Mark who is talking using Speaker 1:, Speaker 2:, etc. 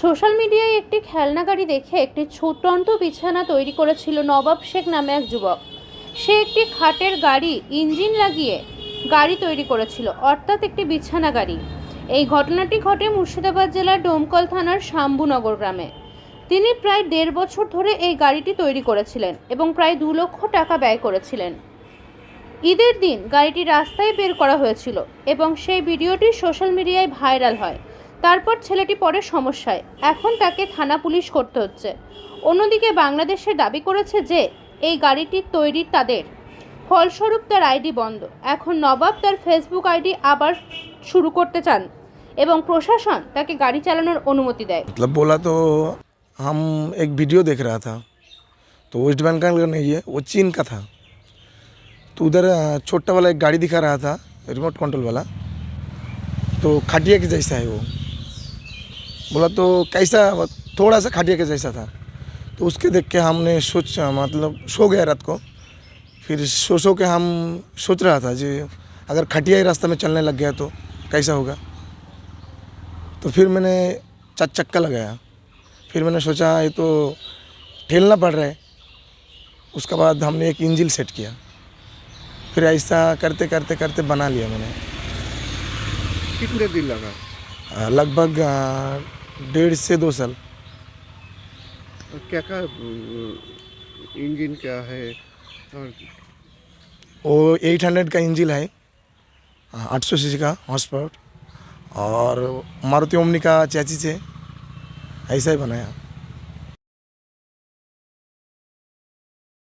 Speaker 1: Social মিডিয়ায় একটি খেলনা গাড়ি দেখে একটি ছোটন্ত বিছানা তৈরি করেছিল নবাব শেখ নামে এক যুবক। সে একটি খাটের গাড়ি, ইঞ্জিন লাগিয়ে গাড়ি তৈরি করেছিল, অর্থাৎ একটি বিছানা গাড়ি এই ঘটনাটি ঘটে মুর্শিদাবাদ জেলার ডোমকল থানার শাম্বুনগর গ্রামে। তিনি প্রায় দেড় বছর ধরে এই গাড়িটি তৈরি করেছিলেন এবং প্রায় দু লক্ষ টাকা ব্যয় করেছিলেন। ঈদের দিন গাড়িটি রাস্তায় বের করা হয়েছিল এবং সেই ভিডিওটি সোশ্যাল মিডিয়ায় ভাইরাল হয়। তারপর ছেলেটি পরে সমস্যায় এখন তাকে থানা পুলিশ করতে হচ্ছে অন্যদিকে বাংলাদেশে দাবি করেছে যে এই গাড়িটি তৈরি তাদের ফলস্বরূপ তার আইডি বন্ধ এখন নবাব তার ফেসবুক আইডি আবার শুরু করতে চান এবং প্রশাসন তাকে গাড়ি চালানোর অনুমতি দেয়
Speaker 2: मतलब बोला तो हम एक वीडियो देख रहा था तो वेस्ट बंगाल का नहीं है वो चीन का था तो उधर अ, छोटा वाला एक गाड़ी दिखा रहा था रिमोट कंट्रोल वाला तो खटिया के जैसा है वो बोला तो कैसा थोड़ा सा खटिया के जैसा था। तो उसके देख के हमने सोच मतलब सो गया रात को। फिर सो सो के हम सोच रहा था जी अगर खटिया ही रास्ते में चलने लग गया तो कैसा होगा? तो फिर मैंने चार चक्का लगाया। फिर मैंने सोचा ये तो ठेलना पड़ रहा है। उसके बाद हमने एक इंजिल सेट किया। फिर ऐसा करते करते करते बना लिया मैंने।
Speaker 3: कितने दिन लगा?
Speaker 2: लगभग डेढ़ से दो साल।
Speaker 3: और क्या क्या इंजन क्या है? और
Speaker 2: वो एट हंड्रेड का इंजिल है आठ सौ सी का हॉर्स पावर। और मारुति ओमनी का चैचिस है ऐसा ही बनाया